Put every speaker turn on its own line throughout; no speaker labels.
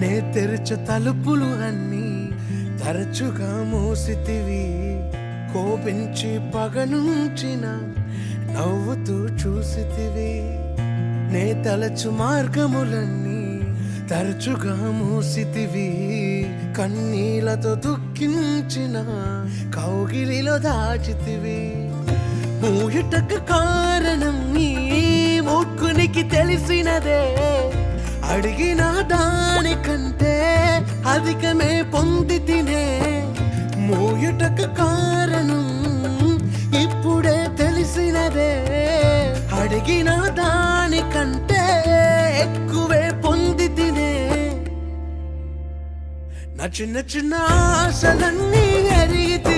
నే తెరచ తలుపులు అన్నీ తరచుగా మూసితివి. కోపించి పగనుంచిన నవ్వుతూ చూసితివి. నే తలచు మార్గములన్నీ తరచుగా మూసితివి. కన్నీలతో దుఃఖించిన కౌగిలిలో దాచితివి. మూయుటకు కారణం నీ మూర్ఖునికి తెలిసినదే. అడిగిన దానికంటే అధికమే పొంది తినే మోయుటకు కారణం ఇప్పుడే తెలిసినదే. అడిగిన దానికంటే ఎక్కువే పొంది తినే నా చిన్న చిన్న ఆశలన్నీ అరిగితే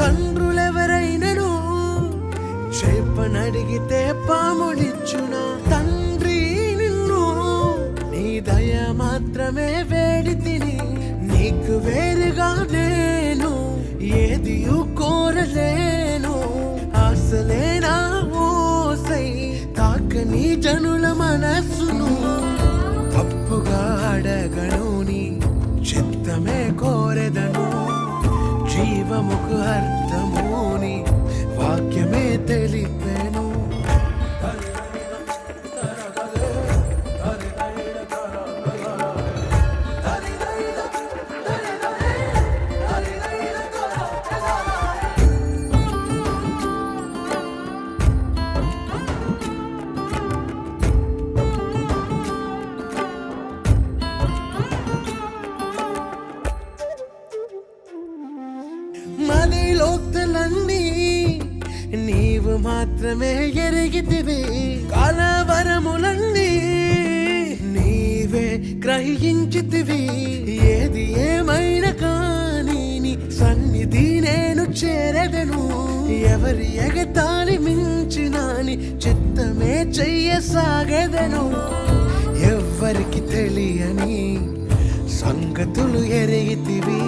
తండ్రులెవరైనను? చేపనడిగితే పాములిచ్చునా? తండ్రి నిన్ను నీ దయ మాత్రమే వేడి తిని నీకు వేరుగా నేను ఏది కోరలేను. ఆశలేనా ఓసై తాకని జనుల మనస్సును తప్పుగా అడగను నీ చిత్తమే కోర జీవముకు అర్థముని వాక్యమే తెలిపే మదిలోక్తలన్నీ నీవు మాత్రమే ఎరిగితివి. కలవరములన్నీ నీవే గ్రహించితివి. ఏది ఏమైనా కానీ నీ సన్నిధి నేను చేరదను. ఎవరి ఎగతాళి మించినాని చిత్తమే చెయ్యసాగదను. ఎవ్వరికి తెలియని సంగతులు ఎరిగితివి.